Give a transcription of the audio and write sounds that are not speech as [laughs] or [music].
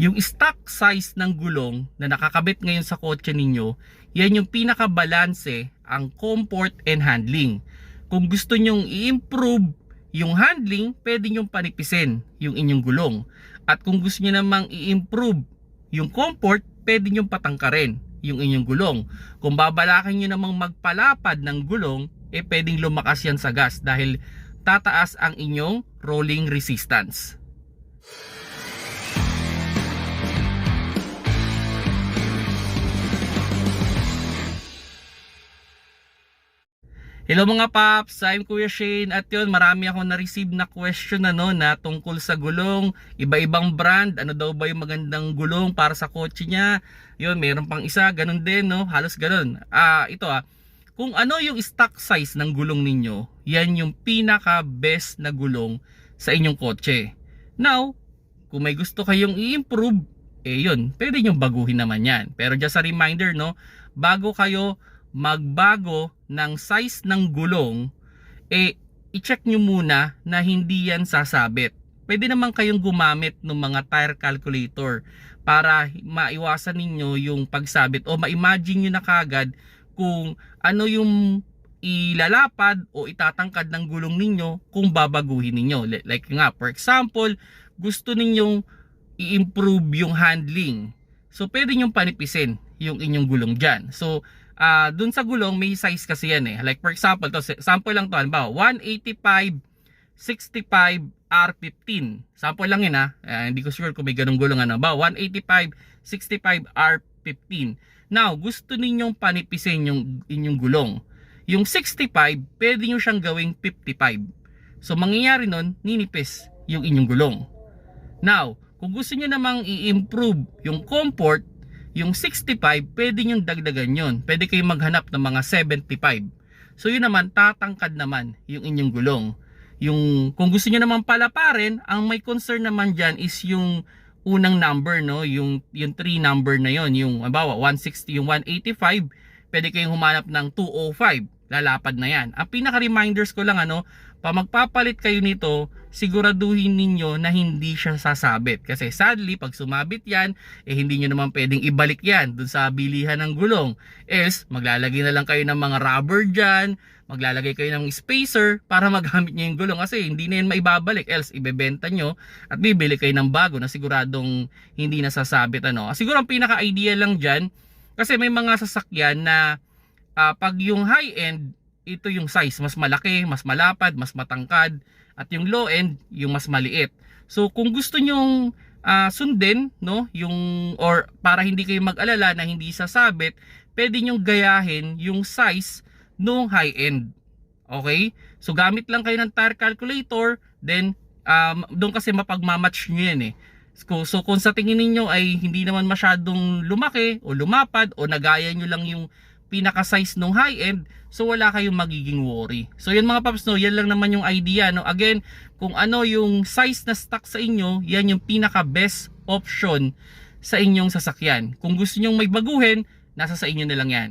Yung stock size ng gulong na nakakabit ngayon sa kotse ninyo, yan yung pinakabalanse ang comfort and handling. Kung gusto nyong i-improve yung handling, pwede nyong panipisin yung inyong gulong. At kung gusto nyo namang i-improve yung comfort, pwede nyong patangkarin yung inyong gulong. Kung babalakan nyo namang magpalapad ng gulong, eh pwedeng lumakas yan sa gas dahil tataas ang inyong rolling resistance. Hello mga paps, I'm Kuya Shane at yun marami ako na-receive na question ano, na tungkol sa gulong, iba-ibang brand, ano daw ba yung magandang gulong para sa kotse niya. Yun, meron pang isa, ganun din no, halos ganun. Ah, ito ah, kung ano yung stock size ng gulong ninyo, yan yung pinaka best na gulong sa inyong kotse. Now, kung may gusto kayong i-improve, eh yun, pwede nyo baguhin naman yan. Pero just a reminder no, bago kayo magbago ng size ng gulong, eh, i-check nyo muna na hindi yan sasabit. Pwede naman kayong gumamit ng mga tire calculator para maiwasan ninyo yung pagsabit o ma-imagine nyo na kagad kung ano yung ilalapad o itatangkad ng gulong ninyo kung babaguhin ninyo. Li- Like nga, for example, gusto ninyong i-improve yung handling. So, pwede nyong panipisin yung inyong gulong dyan. So, ah dun sa gulong may size kasi yan eh. Like for example, to sample lang to, halimbawa 185 65 R15. Sample lang yun ha. Ah, hindi ko sure kung may ganung gulong ano. Ba 185 65 R15. Now, gusto ninyong panipisin yung inyong gulong. Yung 65, pwede nyo siyang gawing 55. So, mangyayari nun, ninipis yung inyong gulong. Now, kung gusto nyo namang i-improve yung comfort, yung 65, pwede nyo dagdagan yun. Pwede kayong maghanap ng mga 75. So yun naman, tatangkad naman yung inyong gulong. Yung, kung gusto nyo naman palaparin, ang may concern naman dyan is yung unang number, no? Yung, yung 3 number na yon Yung, halimbawa, 160, yung 185, pwede kayong humanap ng 205. Lalapad na yan. Ang pinaka-reminders ko lang, ano, pa magpapalit kayo nito, siguraduhin ninyo na hindi siya sasabit. Kasi sadly, pag sumabit yan, eh hindi nyo naman pwedeng ibalik yan dun sa bilihan ng gulong. Else, maglalagay na lang kayo ng mga rubber dyan, maglalagay kayo ng spacer para [laughs] magamit nyo yung gulong kasi hindi na yan maibabalik else ibebenta nyo at bibili kayo ng bago na siguradong hindi nasasabit ano. Siguro ang pinaka-idea lang dyan kasi may mga sasakyan na ah, pag yung high end ito yung size mas malaki, mas malapad, mas matangkad at yung low end yung mas maliit. So kung gusto nyong ah, sundin no yung or para hindi kayo mag-alala na hindi sasabit, pwede nyong gayahin yung size nung high end. Okay? So gamit lang kayo ng tire calculator, then um, doon kasi mapagmamatch nyo yan eh. So, so kung sa tingin ninyo ay hindi naman masyadong lumaki o lumapad o nagaya nyo lang yung pinaka-size nung high end, so wala kayong magiging worry. So yan mga paps, no, yan lang naman yung idea. No? Again, kung ano yung size na stock sa inyo, yan yung pinaka-best option sa inyong sasakyan. Kung gusto nyong may baguhin, nasa sa inyo na lang yan.